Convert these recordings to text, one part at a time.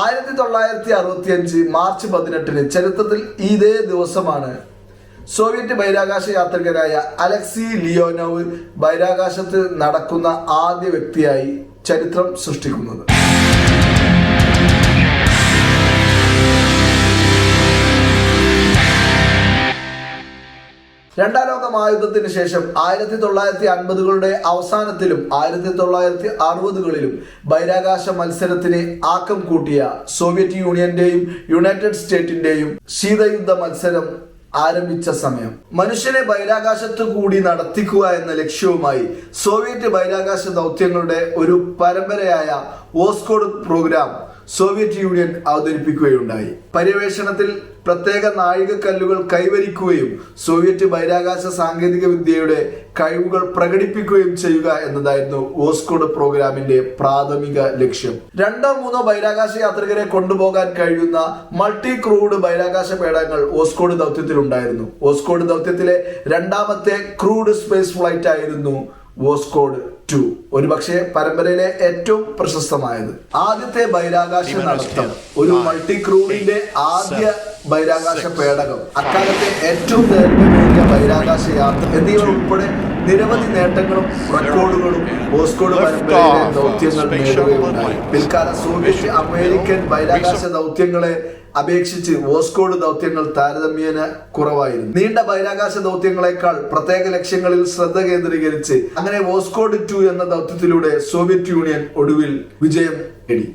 ആയിരത്തി തൊള്ളായിരത്തി അറുപത്തി അഞ്ച് മാർച്ച് പതിനെട്ടിന് ചരിത്രത്തിൽ ഇതേ ദിവസമാണ്. സോവിയറ്റ് ബഹിരാകാശ യാത്രികനായ അലക്സി ലിയോനോവ് ബഹിരാകാശത്ത് നടക്കുന്ന ആദ്യ വ്യക്തിയായി ചരിത്രം സൃഷ്ടിക്കുന്നത്. രണ്ടാം ലോക മഹായുദ്ധത്തിന് ശേഷം ആയിരത്തി തൊള്ളായിരത്തി അൻപതുകളുടെ അവസാനത്തിലും ആയിരത്തി തൊള്ളായിരത്തി അറുപതുകളിലും ബഹിരാകാശ മത്സരത്തിന് ആക്കം കൂട്ടിയ സോവിയറ്റ് യൂണിയന്റെയും യുണൈറ്റഡ് സ്റ്റേറ്റിന്റെയും ശീതയുദ്ധ മത്സരം ആരംഭിച്ച സമയം. മനുഷ്യനെ ബഹിരാകാശത്തു കൂടി നടത്തിക്കുക എന്ന ലക്ഷ്യവുമായി സോവിയറ്റ് ബഹിരാകാശ ദൗത്യങ്ങളുടെ ഒരു പരമ്പരയായ ഓസ്കോഡ് പ്രോഗ്രാം സോവിയറ്റ് യൂണിയൻ അവതരിപ്പിക്കുകയുണ്ടായി. പര്യവേഷണത്തിൽ പ്രത്യേക നാഴികക്കല്ലുകൾ കൈവരിക്കുകയും സോവിയറ്റ് ബഹിരാകാശ സാങ്കേതിക വിദ്യയുടെ കഴിവുകൾ പ്രകടിപ്പിക്കുകയും ചെയ്യുക എന്നതായിരുന്നു ഓസ്കോഡ് പ്രോഗ്രാമിന്റെ പ്രാഥമിക ലക്ഷ്യം. രണ്ടോ മൂന്നോ ബഹിരാകാശ യാത്രികരെ കൊണ്ടുപോകാൻ കഴിയുന്ന മൾട്ടി ക്രൂഡ് ബഹിരാകാശ പേടകങ്ങൾ ഓസ്കോഡ് ദൗത്യത്തിൽ ഉണ്ടായിരുന്നു ഓസ്കോഡ് ദൗത്യത്തിലെ രണ്ടാമത്തെ ക്രൂഡ് സ്പേസ് ഫ്ലൈറ്റ് ആയിരുന്നു വോസ്കോഡ് ടു ഒരുപക്ഷെ പരമ്പരയിലെ ഏറ്റവും പ്രശസ്തമായത്. ആദ്യത്തെ ബഹിരാകാശ നടത്തം. ഒരു മൾട്ടി ക്രൂവിന്റെ ആദ്യ ബഹിരാകാശ പേടകം. അക്കാലത്തെ ഏറ്റവും ദൈർഘ്യമേറിയ ബഹിരാകാശ യാത്ര. എന്നിവ ഉൾപ്പെടെ നിരവധി നേട്ടങ്ങളും റെക്കോർഡുകളും വോസ്കോഡ് പരമ്പരയിലെ ദൗത്യങ്ങൾ നേടുകയുണ്ടായി. പിൽക്കാല സോവിയറ്റ് അമേരിക്കൻ ബഹിരാകാശ ദൗത്യങ്ങളെ അപേക്ഷിച്ച് വോസ്കോഡ് ദൗത്യങ്ങൾ താരതമ്യേന കുറവായിരുന്നു. നീണ്ട ബഹിരാകാശ ദൗത്യങ്ങളെക്കാൾ പ്രത്യേക ലക്ഷ്യങ്ങളിൽ ശ്രദ്ധ കേന്ദ്രീകരിച്ച് അങ്ങനെ വോസ്കോഡ് ടു എന്ന ദൗത്യത്തിലൂടെ സോവിയറ്റ് യൂണിയൻ ഒടുവിൽ വിജയം നേടി.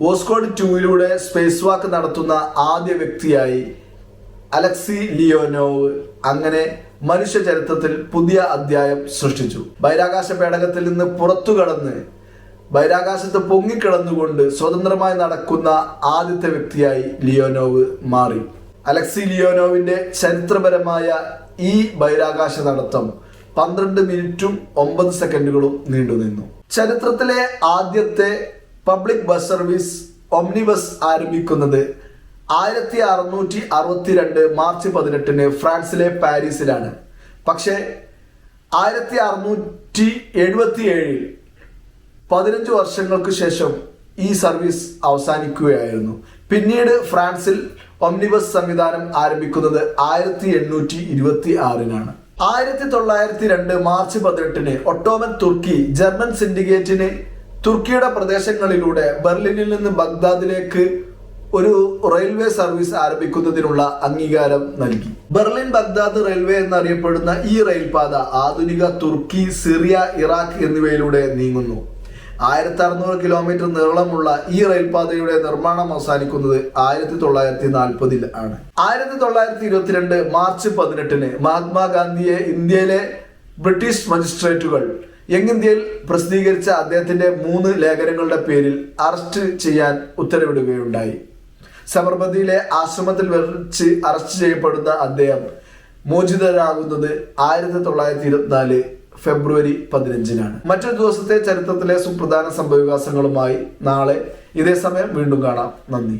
വോസ്കോഡ് ടുവിലൂടെ സ്പേസ് വാക്ക് നടത്തുന്ന ആദ്യ വ്യക്തിയായി അലക്സി ലിയോനോവ് അങ്ങനെ മനുഷ്യ ചരിത്രത്തിൽ പുതിയ അധ്യായം സൃഷ്ടിച്ചു. ബഹിരാകാശ പേടകത്തിൽ നിന്ന് പുറത്തു കടന്ന് ബഹിരാകാശത്ത് പൊങ്ങിക്കിടന്നുകൊണ്ട് സ്വതന്ത്രമായി നടക്കുന്ന ആദ്യത്തെ വ്യക്തിയായി ലിയോനോവ് മാറി. അലക്സി ലിയോനോവിന്റെ ചരിത്രപരമായ ഈ ബഹിരാകാശ നടത്തം പന്ത്രണ്ട് മിനിറ്റും ഒമ്പത് സെക്കൻഡുകളും നീണ്ടുനിന്നു ചരിത്രത്തിലെ ആദ്യത്തെ public bus service omni bus ആരംഭിക്കുന്നത് ആയിരത്തി അറുന്നൂറ്റി അറുപത്തിരണ്ട് മാർച്ച് പതിനെട്ടിന് ഫ്രാൻസിലെ പാരീസിലാണ്. പക്ഷേ ആയിരത്തി അറുന്നൂറ്റി എഴുപത്തി ഏഴിൽ പതിനഞ്ച് വർഷങ്ങൾക്ക് ശേഷം ഈ സർവീസ് അവസാനിക്കുകയായിരുന്നു. പിന്നീട് ഫ്രാൻസിൽ ഒംനിബസ് സംവിധാനം ആരംഭിക്കുന്നത് ആയിരത്തി എണ്ണൂറ്റി ഇരുപത്തി ആറിനാണ് ആയിരത്തി തൊള്ളായിരത്തി രണ്ട് മാർച്ച് പതിനെട്ടിന് ഒട്ടോമൻ തുർക്കി ജർമ്മൻ സിൻഡിക്കേറ്റിന് തുർക്കിയുടെ പ്രദേശങ്ങളിലൂടെ ബെർലിനിൽ നിന്ന് ബഗ്ദാദിലേക്ക് ഒരു റെയിൽവേ സർവീസ് ആരംഭിക്കുന്നതിനുള്ള അംഗീകാരം നൽകി. ബെർലിൻ ബഗ്ദാദ് റെയിൽവേ എന്നറിയപ്പെടുന്ന ഈ റെയിൽപാത ആധുനിക തുർക്കി സിറിയ ഇറാഖ് എന്നിവയിലൂടെ നീങ്ങുന്നു. ആയിരത്തി അറുന്നൂറ് കിലോമീറ്റർ നീളമുള്ള ഈ റെയിൽപാതയുടെ നിർമ്മാണം അവസാനിക്കുന്നത് ആയിരത്തി തൊള്ളായിരത്തി നാൽപ്പതിൽ ആണ്. ആയിരത്തി തൊള്ളായിരത്തി ഇരുപത്തിരണ്ട് മാർച്ച് പതിനെട്ടിന് മഹാത്മാഗാന്ധിയെ ഇന്ത്യയിലെ ബ്രിട്ടീഷ് മജിസ്ട്രേറ്റുകൾ യങ് ഇന്ത്യയിൽ പ്രസിദ്ധീകരിച്ച അദ്ദേഹത്തിന്റെ മൂന്ന് ലേഖനങ്ങളുടെ പേരിൽ അറസ്റ്റ് ചെയ്യാൻ ഉത്തരവിടുകയുണ്ടായി. സബർമതിയിലെ ആശ്രമത്തിൽ വെച്ച് അറസ്റ്റ് ചെയ്യപ്പെടുന്ന അദ്ദേഹം മോചിതരാകുന്നത് ആയിരത്തി തൊള്ളായിരത്തി ഇരുപത്തിനാല് ഫെബ്രുവരി പതിനഞ്ചിനാണ്. മറ്റൊരു ദിവസത്തെ ചരിത്രത്തിലെ സുപ്രധാന സംഭവവികാസങ്ങളുമായി നാളെ ഇതേ സമയം വീണ്ടും കാണാം. നന്ദി.